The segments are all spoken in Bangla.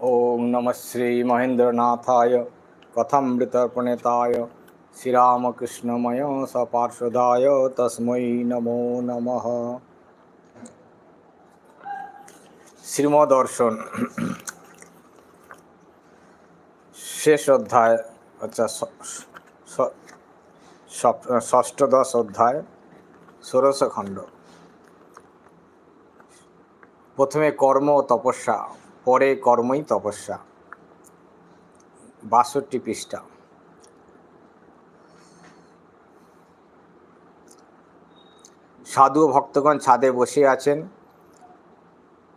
ॐ नमः श्रीमहेन्द्रनाथाय कथमृतर्पणेताय श्रीरामकृष्णमय सपार्षदाय तस्मै नमो नमः শ্রীমদর্শন শেষ অধ্যায় আচ্ছা ষ- ষ- সপ- ষষ্ঠদশ অধ্যায় ষোড়শ খণ্ড প্রথমে কর্ম ও তপস্যা পরে কর্মই তপস্যা। বাষট্টি পৃষ্ঠা। সাধু ও ভক্তগণ ছাদে বসে আছেন।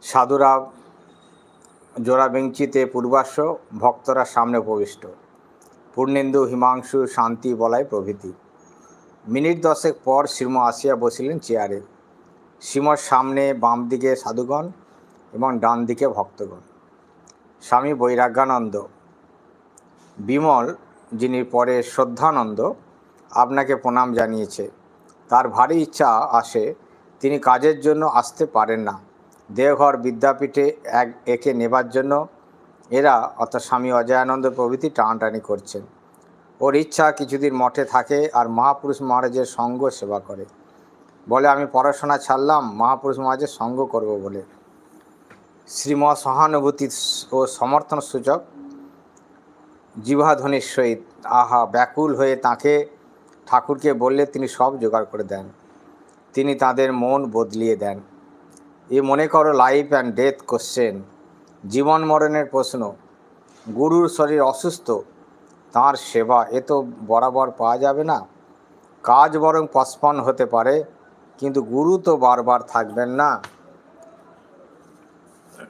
সাধুরা জোড়া বেঞ্চিতে পূর্বাশ্ব, ভক্তরা সামনে উপবিষ্ট পূর্ণেন্দু, হিমাংশু, শান্তি বলাই প্রভৃতি। মিনিট দশেক পর শ্রীম আসিয়া বসিলেন চেয়ারে। শ্রীমর সামনে বাম দিকে সাধুগণ এবং ডান দিকে ভক্তগণ। স্বামী বৈরাগ্যানন্দ। বিমল, যিনি পরে শ্রদ্ধানন্দ, আপনাকে প্রণাম জানিয়েছে। তার ভারী ইচ্ছা আসে, তিনি কাজের জন্য আসতে পারেন না। দেওঘর বিদ্যাপীঠে এক, একে নেবার জন্য এরা অর্থাৎ স্বামী অজয়ানন্দ প্রভৃতি টানাটানি করছেন। ওর ইচ্ছা কিছুদিন মঠে থাকে আর মহাপুরুষ মহারাজের সঙ্গ সেবা করে। বলে, আমি পড়াশোনা ছাড়লাম, মহাপুরুষ মহারাজের সঙ্গ করব বলে। শ্রীম সহানুভূতি ও সমর্থন সূচক জিভাধ্বনির সহিত আহা ব্যাকুল হয়ে তাকে ঠাকুরকে বললে তিনি সব জোগাড় করে দেন। তিনি তাদের মন বদলিয়ে দেন। এ মনে করো লাইফ অ্যান্ড ডেথ কোশ্চেন জীবন মরণের প্রশ্ন। গুরুর শরীর অসুস্থ। তার সেবা এ তো বরাবর পাওয়া যাবে না। কাজ বরং পসপন হতে পারে। কিন্তু গুরু তো বারবার থাকবেন না।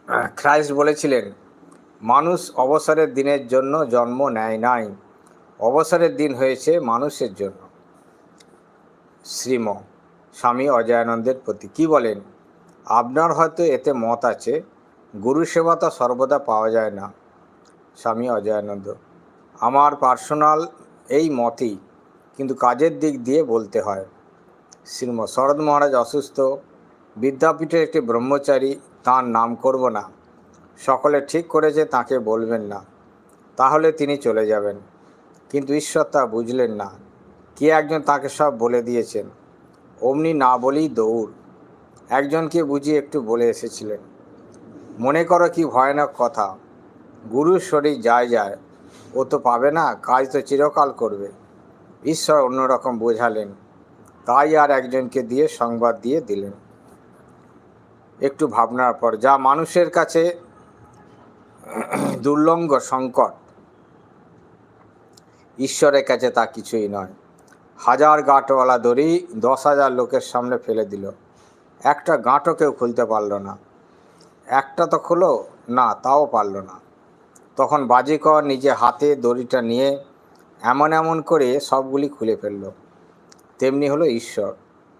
খ্রাইস্ট বলেছিলেন, মানুষ অবসরের দিনের জন্য জন্ম নেয় নাই। অবসরের দিন হয়েছে মানুষের জন্য। শ্রীম, স্বামী অজয়ানন্দের প্রতি কি বলেন? আপনার হয়তো এতে মত আছে, গুরু সেবা তো সর্বদা পাওয়া যায় না। স্বামী অজয়ানন্দ, আমার পার্সোনাল এই মতই, কিন্তু কাজের দিক দিয়ে বলতে হয়। শ্রীম, শরৎ মহারাজ অসুস্থ, বিদ্যাপীঠের একটি ব্রহ্মচারী তার নাম করব না। সকলে ঠিক করেছে তাকে বলবেন না, তাহলে তিনি চলে যাবেন। কিন্তু ঈশ্বর তা বুঝলেন না। কে একজন তাকে সব বলে দিয়েছেন? অমনি না বলেই দৌড়। একজনকে বুঝিয়ে একটু বলে এসেছিলেন। মনে করো কি ভয়ানক কথা। গুরুর শরীর যায় যায়, ও তো পাবে না, কাজ তো চিরকাল করবে। ঈশ্বর অন্যরকম বোঝালেন। তাই আর একজনকে দিয়ে সংবাদ দিয়ে দিলেন। একটু ভাবনার পর, যা মানুষের কাছে দুর্লঙ্গ সংকট, ঈশ্বরের কাছে তা কিছুই নয়। হাজার গাঁটওয়ালা দড়ি দশ হাজার লোকের সামনে ফেলে দিল। একটা গাঁটও কেউ খুলতে পারল না। একটা তো খুলো, না, তাও পারল না। তখন বাজিকর নিজে হাতে দড়িটা নিয়ে এমন এমন করে সবগুলি খুলে ফেলল। তেমনি হলো ঈশ্বর।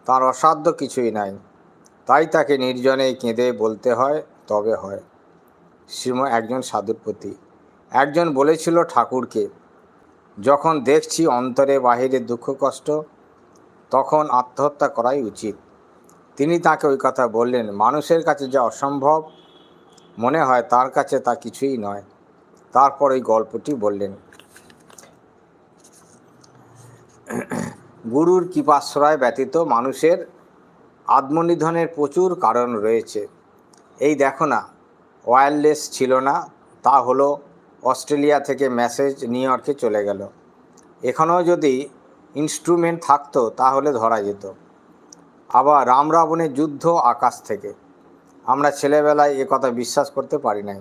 তার অসাধ্য কিছুই নাই। তাই তাকে নির্জনে কেঁদে বলতে হয়, তবে হয়। শ্রীম একজন সাধুর প্রতি একজন বলেছিল ঠাকুরকে, যখন দেখছি অন্তরে বাহিরে দুঃখ কষ্ট, তখন আত্মহত্যা করাই উচিত। তিনি তাকে ওই কথা বললেন, মানুষের কাছে যা অসম্ভব, মনে হয় তার কাছে তা কিছুই নয়। তারপর ওই গল্পটি বললেন। গুরুর কৃপাশ্রয় ব্যতীত মানুষের আত্মনিধনের প্রচুর কারণ রয়েছে। এই দেখো না ওয়্যারলেস ছিল না, তা হলো অস্ট্রেলিয়া থেকে মেসেজ নিউ ইয়র্কে চলে গেল। এখানেও যদি ইনস্ট্রুমেন্ট থাকতো, তাহলে ধরা যেত। আবার রাম রাবণের যুদ্ধ আকাশ থেকে। আমরা ছেলেবেলায় এ কথা বিশ্বাস করতে পারি নাই।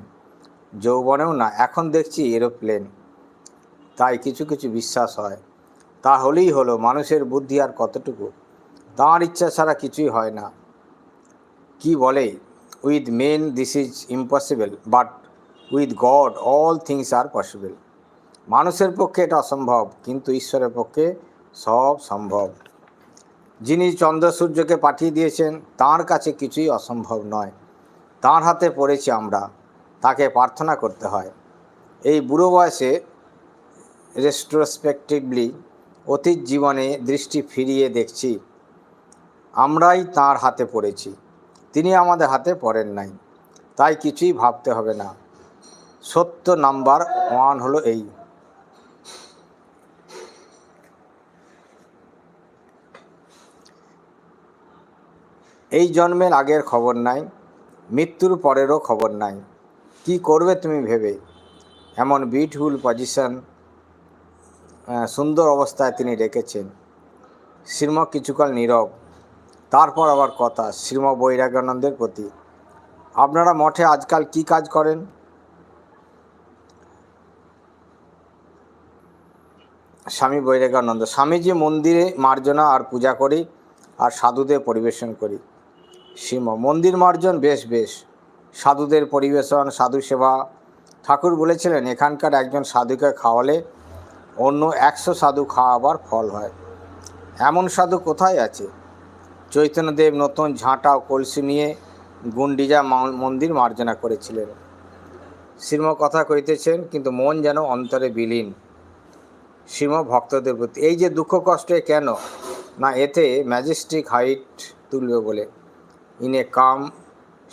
যৌবনেও না, এখন দেখছি এরোপ্লেন তাই কিছু কিছু বিশ্বাস হয়। তাহলেই হলো, মানুষের বুদ্ধি আর কতটুকু? তাঁর ইচ্ছা ছাড়া কিছুই হয় না। কি বলে? With men this is impossible but with God all things are possible মানুষের পক্ষে এটা অসম্ভব, কিন্তু ঈশ্বরের পক্ষে সব সম্ভব। যিনি চন্দ্র সূর্যকে পাঠিয়ে দিয়েছেন, তার কাছে কিছুই অসম্ভব নয়। তার হাতে পড়েছি আমরা, তাকে প্রার্থনা করতে হয়। এই বুড়ো বয়সে রেস্ট্রোস্পেক্টিভলি অতীত জীবনে দৃষ্টি ফিরিয়ে দেখছি। আমরাই তার হাতে পড়েছি। তিনি আমাদের হাতে পড়েন নাই। তাই কিছুই ভাবতে হবে না। সত্য নাম্বার ওয়ান হলো এই। এই জন্মের আগের খবর নাই। মৃত্যুর পরেরও খবর নাই। কি করবে তুমি ভেবে? এমন বিউটিফুল পজিশন সুন্দর অবস্থায় তিনি রেখেছেন। শ্রীম কিছুকাল নীরব। তারপর আবার কথা, শ্রীম বৈরাগ্যানন্দের প্রতি। আপনারা মঠে আজকাল কি কাজ করেন? স্বামী বৈরাগ্যানন্দ, স্বামীজি মন্দিরে মার্জনা আর পূজা করি আর সাধুদের পরিবেশন করি। শ্রীম, মন্দির মার্জন বেশ বেশ। সাধুদের পরিবেশন, সাধু সেবা। ঠাকুর বলেছিলেন, এখানকার একজন সাধুকে খাওয়ালে অন্য একশো সাধু খাওয়াবার ফল হয়। এমন সাধু কোথায় আছে? চৈতন্যদেব নতুন ঝাঁটা ও কলসি নিয়ে গুন্ডিজা মন্দির মার্জনা করেছিলেন। শ্রীম কথা কইতেছেন, কিন্তু মন যেন অন্তরে বিলীন। শ্রীম ভক্তদের প্রতি, এই যে দুঃখ কষ্টে কেন? না, এতে ম্যাজেস্টিক হাইট তুলবে বলে। In a calm,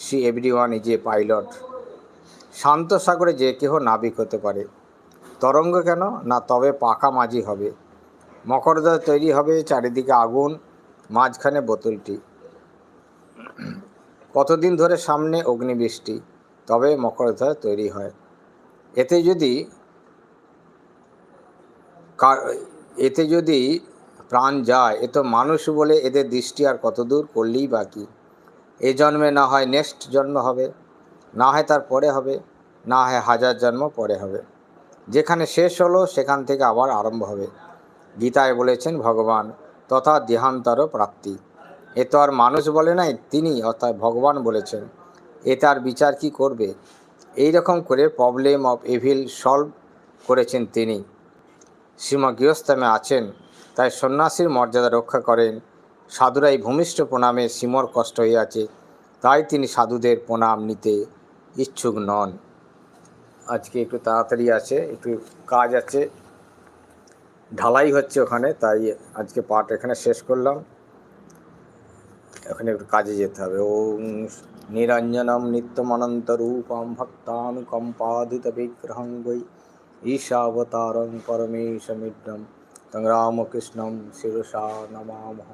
sea every one is a pilot. শান্ত সাগরে যে কেহ নাবিক হতে পারে। তরঙ্গ কেন? না, তবে পাকা মাঝি হবে। মকরদা তৈরি হবে, চারিদিকে আগুন মাঝখানে বোতলটি। কতদিন ধরে সামনে অগ্নিবৃষ্টি, তবে মকরদা তৈরি হয়। এতে যদি এতে যদি প্রাণ যায়, এ তো মানুষ বলে এদের দৃষ্টি আর কতদূর করলেই বাকি এ জন্মে না হয় নেক্সট জন্ম হবে, না হয় তার পরে হবে, না হয় হাজার জন্ম পরে হবে। যেখানে শেষ হলো, সেখান থেকে আবার আরম্ভ হবে। গীতায় বলেছেন, ভগবান তথা দেহান্তর প্রাপ্তি। এ তো আর মানুষ বলে নাই, তিনি অর্থাৎ ভগবান বলেছেন। এ তার বিচার কি করবে? এই রকম করে প্রবলেম অফ এভিল সলভ করেছেন তিনি। শ্রীমা গৃহস্থামে আছেন, তাই সন্ন্যাসীর মর্যাদা রক্ষা করেন। সাধুরা এই ভূমিষ্ঠ প্রণামে সিমর কষ্ট হইয়াছে, তাই তিনি সাধুদের প্রণাম নিতে ইচ্ছুক নন। আজকে একটু তাড়াতাড়ি আছে, একটু কাজ আছে। ঢালাই হচ্ছে ওখানে, তাই আজকে পাঠ এখানে শেষ করলাম। এখানে একটু কাজে যেতে হবে। ওম নিরঞ্জনম নিত্যমানন্ত রূপম ভক্তানুকম্পাদিত বিগ্রহং বৈ ঈশাবতারং পরমেশমিদ্রম তং রামকৃষ্ণম শিরসা নমামহ